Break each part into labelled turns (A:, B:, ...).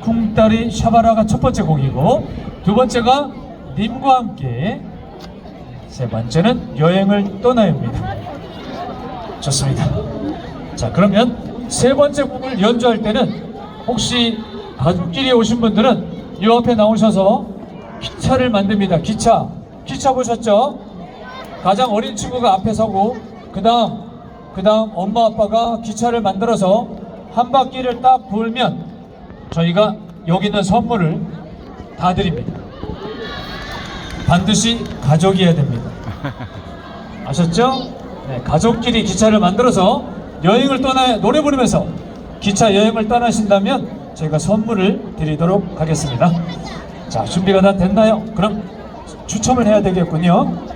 A: 쿵따리 샤바라가 첫 번째 곡이고 두 번째가 님과 함께 세 번째는 여행을 떠나요입니다. 좋습니다. 자 그러면 세 번째 곡을 연주할 때는 혹시 가족끼리 오신 분들은 이 앞에 나오셔서 기차를 만듭니다. 기차 기차 보셨죠? 가장 어린 친구가 앞에 서고 그 다음 그 다음 엄마 아빠가 기차를 만들어서 한 바퀴를 딱 돌면 저희가 여기 있는 선물을 다 드립니다. 반드시 가족이어야 됩니다. 아셨죠? 네, 가족끼리 기차를 만들어서 여행을 떠나 노래 부르면서 기차 여행을 떠나신다면 저희가 선물을 드리도록 하겠습니다. 자, 준비가 다 됐나요? 그럼 추첨을 해야 되겠군요.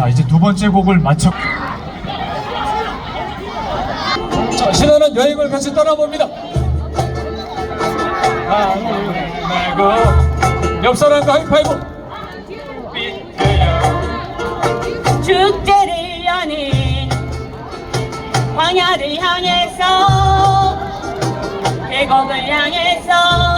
B: 자
A: 이제 두 번째 곡을 맞춰 자 신나는 여행을 같이 떠나봅니다. 말고 옆 사람과 하이파이브.
B: 축제를 여는 광야를 향해서 계곡을 향해서